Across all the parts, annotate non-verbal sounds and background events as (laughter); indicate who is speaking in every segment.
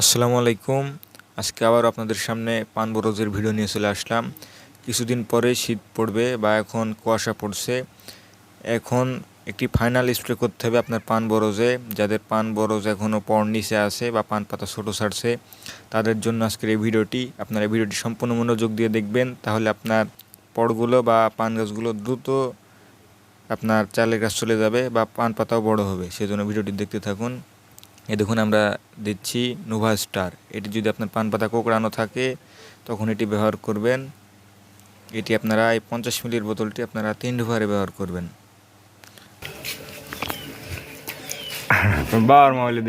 Speaker 1: আসসালামু আলাইকুম আজকে আবার আপনাদের সামনে পান বরজের ভিডিও নিয়ে চলে আসলাম। কিছুদিন পরে শীত পড়বে বা এখন কুয়াশা পড়ছে। এখন একটি ফাইনাল স্প্রে করতে হবে আপনার পান বরজে। যাদের পান বরজ এখনও পর নিচে আছে বা পান পাতা ছোটো ছাড়ছে, তাদের জন্য আজকের এই ভিডিওটি, আপনার এই ভিডিওটি সম্পূর্ণ মনোযোগ দিয়ে দেখবেন। তাহলে আপনার পড়গুলো বা পান গাছগুলো দ্রুত আপনার চালের গাছ চলে যাবে বা পান পাতাও বড় হবে। সেজন্য ভিডিওটি দেখতে থাকুন। এ দেখুন আমরা দিচ্ছি নোভা স্টার এটি যদি আপনার পান পাতা কোকড়ানো থাকে, তখন এটি ব্যবহার করবেন। এটি আপনারা এই পঞ্চাশ মিলির বোতলটি আপনারা তিন ডুবারে ব্যবহার করবেন। বাবার মোবাইলে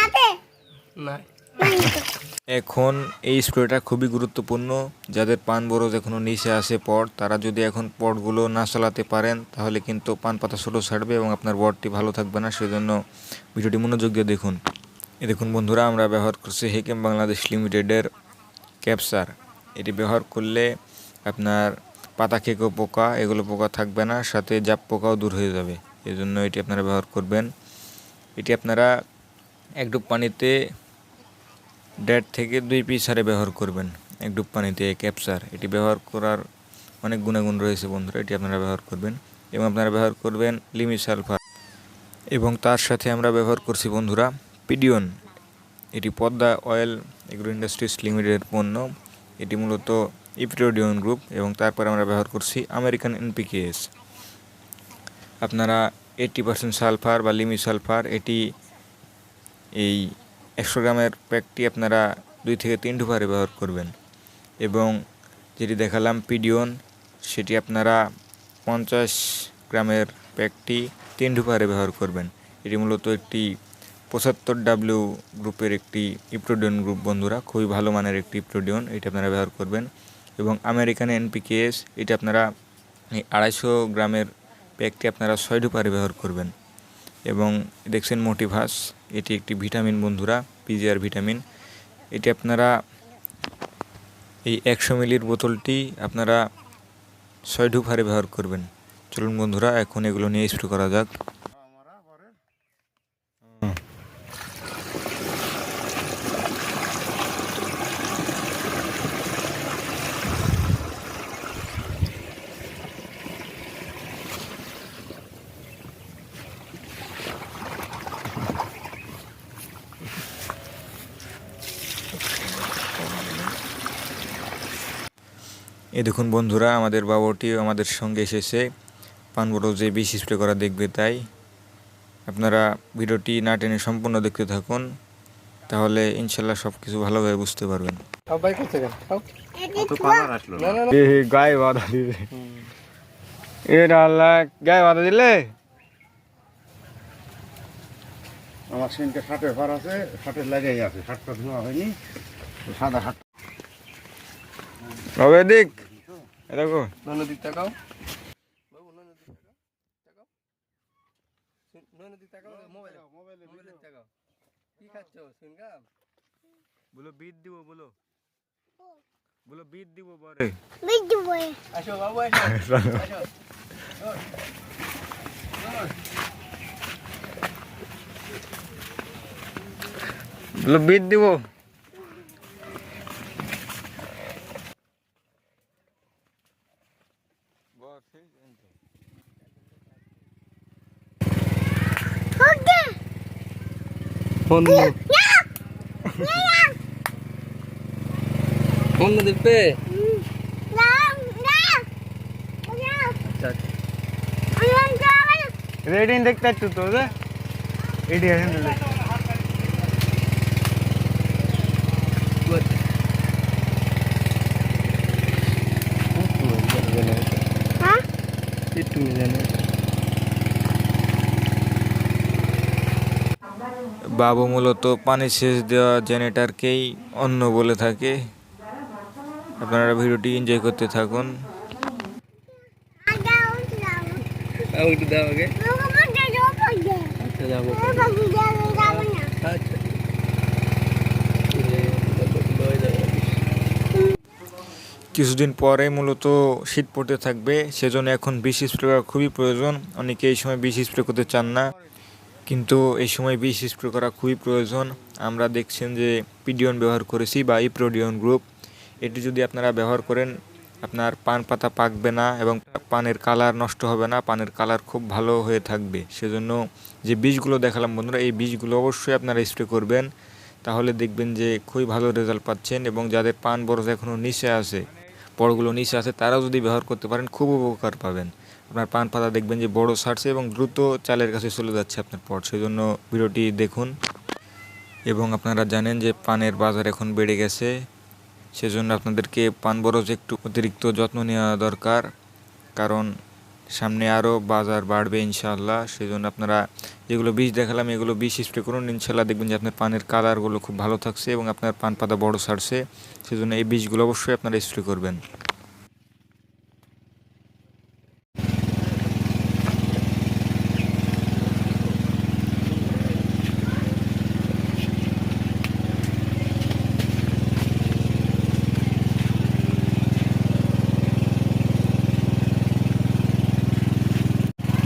Speaker 2: nate.
Speaker 3: না
Speaker 1: এখন এই স্প্রেটা খুবই গুরুত্বপূর্ণ। যাদের পান বরজ এখনও নিচে আসে পট তারা যদি এখন পটগুলো না চালাতে পারেন তাহলে কিন্তু পান পাতা ছোটো ছাড়বে এবং আপনার বটটি ভালো থাকবে না। সেজন্য ভিডিওটি মনোযোগ দিয়ে দেখুন। এ দেখুন বন্ধুরা আমরা ব্যবহার করছি হেকেম বাংলাদেশ লিমিটেডের ক্যাপসার এটি ব্যবহার করলে আপনার পাতা খেকো পোকা, এগুলো পোকা থাকবে না, সাথে জাপ পোকাও দূর হয়ে যাবে। এই জন্য এটি আপনারা ব্যবহার করবেন। এটি আপনারা এক ডুব পানিতে দেড় থেকে দুই পিস হারে ব্যবহার করবেন। এক ডুব পানিতে ক্যাপসার এটি ব্যবহার করার অনেক গুণাগুণ রয়েছে বন্ধুরা, এটি আপনারা ব্যবহার করবেন। এবং আপনারা ব্যবহার করবেন লিমি সালফার। এবং তার সাথে আমরা ব্যবহার করছি বন্ধুরা পিডিয়ন। এটি পদ্মা অয়েল এগ্রো ইন্ডাস্ট্রিজ লিমিটেডের পণ্য। এটি মূলত ইপ্রিওডিয়ন গ্রুপ এবং তারপর আমরা ব্যবহার করছি আমেরিকান এনপিকেএস। আপনারা এইট্টি পার্সেন্ট সালফার বা লিমি সালফার, এটি এই একশো গ্রামের প্যাকটি আপনারা দুই থেকে তিন ডুবারে ব্যবহার করবেন। এবং যেটি দেখালাম পিডিওন, সেটি আপনারা পঞ্চাশ গ্রামের প্যাকটি তিন ডুবারে ব্যবহার করবেন। এটি মূলত একটি পঁচাত্তর ডাব্লিউ গ্রুপের একটি ইপ্রোডিয়ন গ্রুপ, বন্ধুরা। খুবই ভালো মানের একটি ইপ্রোডিয়ন এটি আপনারা ব্যবহার করবেন। এবং আমেরিকান এনপিকেএস, এটি আপনারা এই আড়াইশো গ্রামের প্যাকটি আপনারা ছয় ডুপারে ব্যবহার করবেন। এবং দেখছেন মোটিভাস, এটি একটি ভিটামিন বন্ধুরা, পিজিআর ভিটামিন। এটি আপনারা এই একশো মিলির বোতলটি আপনারা ছয় ডুব হারে ব্যবহার করবেন। চলুন বন্ধুরা, এখন এগুলো নিয়ে স্প্রে করা যাক। এই দেখুন বন্ধুরা আমাদের বাবুটি আমাদের সঙ্গে এসেছে। পান বড় যে বেশি স্প্রে করা দেখবে তাই। আপনারা ভিডিওটি না টেনে সম্পূর্ণ দেখতে থাকুন তাহলে ইনশাল্লাহ সব কিছু ভালোভাবে বুঝতে পারবেন। গায়ে বাধা দিলে। আল্লাহ গায়ে বাধা দিলে?
Speaker 4: আমার সেনকে ষাটের ঘর আছে ষাটের লাগাই আছে ষাটটা ধোয়া হয়নি সাদা
Speaker 1: হবে দিক। দেখো
Speaker 3: ননদিক তাকাও বাবু ননদিক তাকাও তাকাও ননদিক তাকাও মোবাইল মোবাইলে মোবাইলে তাকাও কি খাচ্ছ সুনগাম?
Speaker 1: বলো বিট দিব বলো। বলো বিট দিব পরে
Speaker 2: Big boy.
Speaker 3: আসো বাবু আসো। (laughs) আসো।
Speaker 1: বলো বিট দিব।
Speaker 2: I'm going
Speaker 1: রেডিং দেখতে একটু তো এডি আছে
Speaker 3: একটু জানে
Speaker 1: বাবু মূলত পানি সেচ দেওয়া জেনারেটারকেই অন্য বলে থাকে। আপনারা ভিডিওটি এনজয় করতে থাকুন।
Speaker 3: দাও আগে। আচ্ছা যাব
Speaker 2: না
Speaker 3: আচ্ছা এ, লয়ে যাবে।
Speaker 1: কিছুদিন পরে মূলত শীত পড়তে থাকবে, সেজন্য এখন বিষ স্প্রে করা খুবই প্রয়োজন। অনেকে এই সময় বিষ স্প্রে করতে চান না, কিন্তু এই সময় বিষ স্প্রে করা খুবই প্রয়োজন। আমরা দেখছেন যে পিডিয়ন ব্যবহার করেছি বা ইপ্রোডিয়ন গ্রুপ। এটি যদি আপনারা ব্যবহার করেন, আপনার পান পাতা পাকবে না এবং পানের কালার নষ্ট হবে না, পানের কালার খুব ভালো হয়ে থাকবে। সেজন্য যে বীজগুলো দেখালাম বন্ধুরা, এই বীজগুলো অবশ্যই আপনারা স্প্রে করবেন। তাহলে দেখবেন যে খুবই ভালো রেজাল্ট পাচ্ছেন এবং যাদের পান বরজ এখনও নিচে আছে পড়গুলো নিচে আছে, তারাও যদি ব্যবহার করতে পারেন, খুব উপকার পাবেন। আপনার পান পাতা দেখবেন যে বড় সারছে এবং দ্রুত চালের কাছে চলে যাচ্ছে আপনার পট। সেই জন্য ভিডিওটি দেখুন। এবং আপনারা জানেন যে পানের বাজার এখন বেড়ে গেছে। সেজন্য আপনাদেরকে পান বরজ একটু অতিরিক্ত যত্ন নেওয়া দরকার। কারণ সামনে আরও বাজার বাড়বে ইনশাল্লাহ সেই জন্য আপনারা যেগুলো বীজ দেখালাম, এগুলো বীজ স্প্রে করুন। ইনশাল্লাহ দেখবেন যে আপনার পানের কালারগুলো খুব ভালো থাকছে এবং আপনার পান পাতা বড় ছাড়ছে। সেজন্য এই বীজগুলো অবশ্যই আপনারা স্প্রে করবেন বলে বীজ দিতি
Speaker 3: কি খাচ্ছো?
Speaker 2: ঠিক না
Speaker 3: Tinggal.
Speaker 2: কো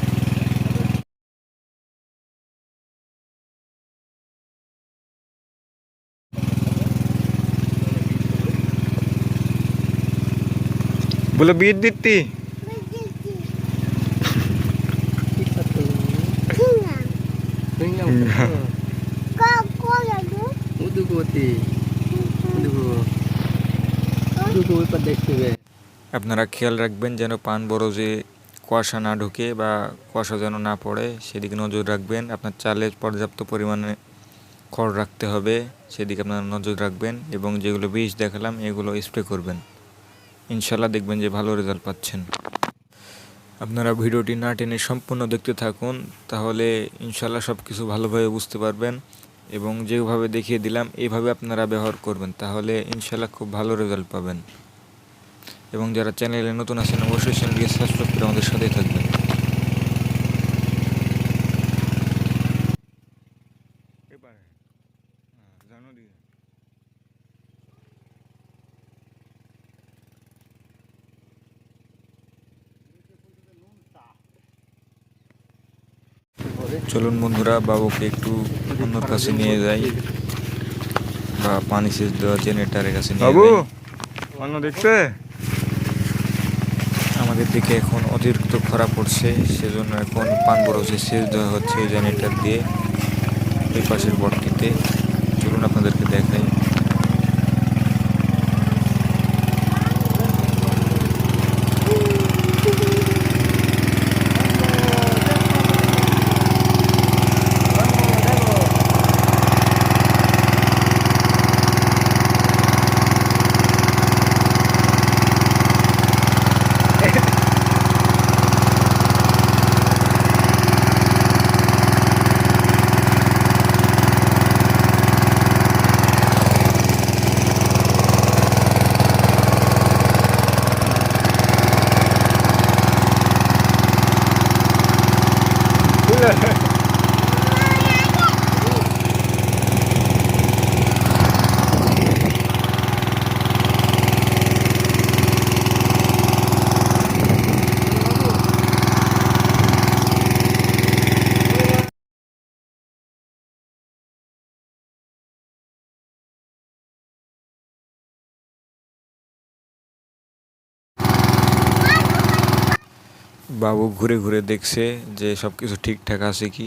Speaker 2: কো যাব
Speaker 3: Udah kuati. Udah. Udah kuat pada ekstrim.
Speaker 1: আপনারা খেয়াল রাখবেন যেন পান বরজে কুয়াশা না ঢোকে বা কুয়াশা যেন না পড়ে সেদিকে নজর রাখবেন। আপনার চালে পর্যাপ্ত পরিমাণে খড় রাখতে হবে সেদিকে আপনারা নজর রাখবেন এবং যেগুলো বীজ দেখালাম এগুলো স্প্রে করবেন। ইনশাল্লাহ দেখবেন যে ভালো রেজাল্ট পাচ্ছেন। আপনারা ভিডিওটি না টেনে সম্পূর্ণ দেখতে থাকুন, তাহলে ইনশাল্লাহ সব কিছু ভালোভাবে বুঝতে পারবেন এবং যেভাবে দেখিয়ে দিলাম এইভাবে আপনারা ব্যবহার করবেন, তাহলে ইনশাল্লাহ খুব ভালো রেজাল্ট পাবেন। এবং যারা চ্যানেলে নতুন আছেন, অবশ্যই চ্যানেলকে সাবস্ক্রাইব করে আমাদের সাথেই থাকবেন। চলুন বন্ধুরা বাবুকে একটু অন্যর কাছে নিয়ে যাই। বা পানি সেচ দেওয়া জেনারেটারের কাছে নিয়ে
Speaker 5: বাবু অন্য দেখতে?
Speaker 1: আমাদের দিকে এখন অতিরিক্ত খরা পড়ছে সেজন্য এখন পান বরসে সেচ দেওয়া হচ্ছে জেনারেটার দিয়ে। ওই পাশের বটটিতে। চলুন আপনাদেরকে দেখাই। বাবু ঘুরে ঘুরে দেখছে যে সব কিছু ঠিকঠাক আছে কি?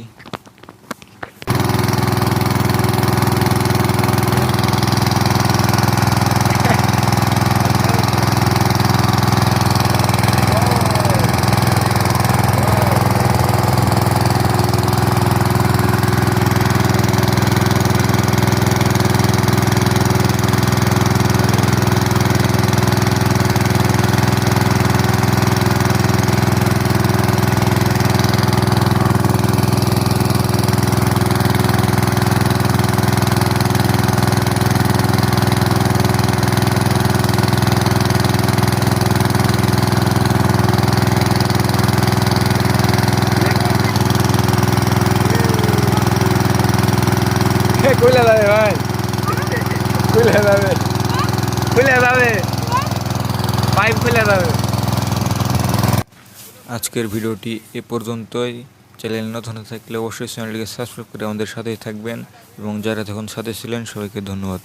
Speaker 4: খুলে যাবে ভাই খুলে যাবে খুলে যাবে পাইপ খুলে যাবে
Speaker 1: আজকের ভিডিওটি এ পর্যন্তই। চ্যানেল নতুন থাকলে অবশ্যই চ্যানেলটিকে সাবস্ক্রাইব করে আমাদের সাথেই থাকবেন এবং যারা তখন সাথে ছিলেন সবাইকে ধন্যবাদ।